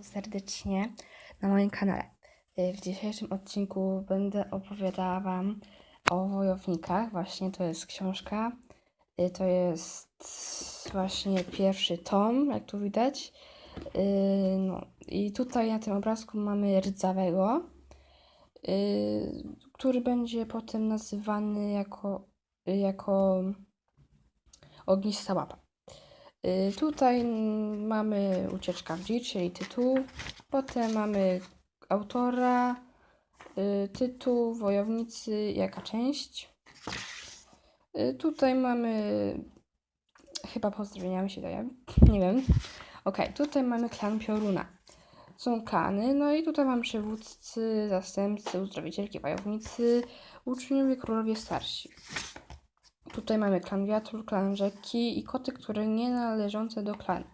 serdecznie na moim kanale. Y, W dzisiejszym odcinku będę opowiadała Wam o wojownikach. Właśnie to jest książka. Y, To jest właśnie pierwszy tom, jak tu widać. Y, No i tutaj na tym obrazku mamy rdzawego, który będzie potem nazywany jako, jako ognista łapa. Y, Tutaj mamy Ucieczka w dzicz, czyli tytuł. Potem mamy autora, y, tytuł, wojownicy, jaka część. Y, Tutaj mamy chyba pozdrowienia mi się daje, nie wiem. Okej, tutaj mamy klan Pioruna. Są klany, no i tutaj mamy przywódcy, zastępcy, uzdrowicielki, wojownicy, uczniowie, królowie starsi. Tutaj mamy klan wiatru, klan rzeki i koty, które nie należące do klanu.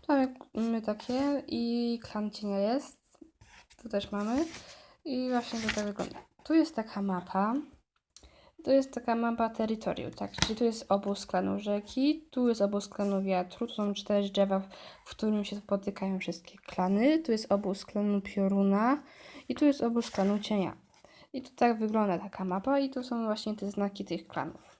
Tu mamy takie i klan cienia jest. Tu też mamy. I właśnie to tak wygląda. Tu jest taka mapa. To jest taka mapa terytorium, tak? Czyli tu jest obóz klanu rzeki, tu jest obóz klanu wiatru, tu są cztery drzewa, w którym się spotykają wszystkie klany. Tu jest obóz klanu pioruna i tu jest obóz klanu cienia. I tu tak wygląda taka mapa i tu są właśnie te znaki tych klanów.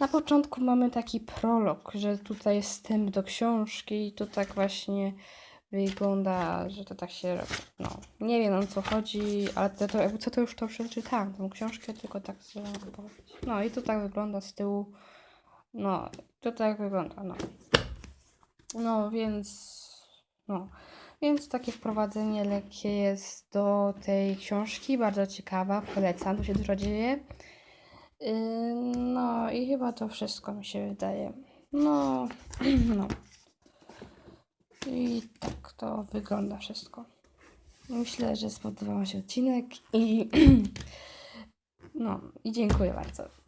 Na początku mamy taki prolog, że tutaj jest wstęp do książki i to tak właśnie wygląda, że to tak się robi. No, nie wiem o co chodzi, ale to, to, jakby co to już to przeczytałam, tą książkę, tylko tak. No i to tak wygląda z tyłu. No, to tak wygląda, no. No, więc... No, więc takie wprowadzenie lekkie jest do tej książki, bardzo ciekawa, polecam, tu się dużo dzieje. No i chyba to wszystko mi się wydaje. No, no. I tak to wygląda wszystko. Myślę, że spodobał się odcinek i no i dziękuję bardzo.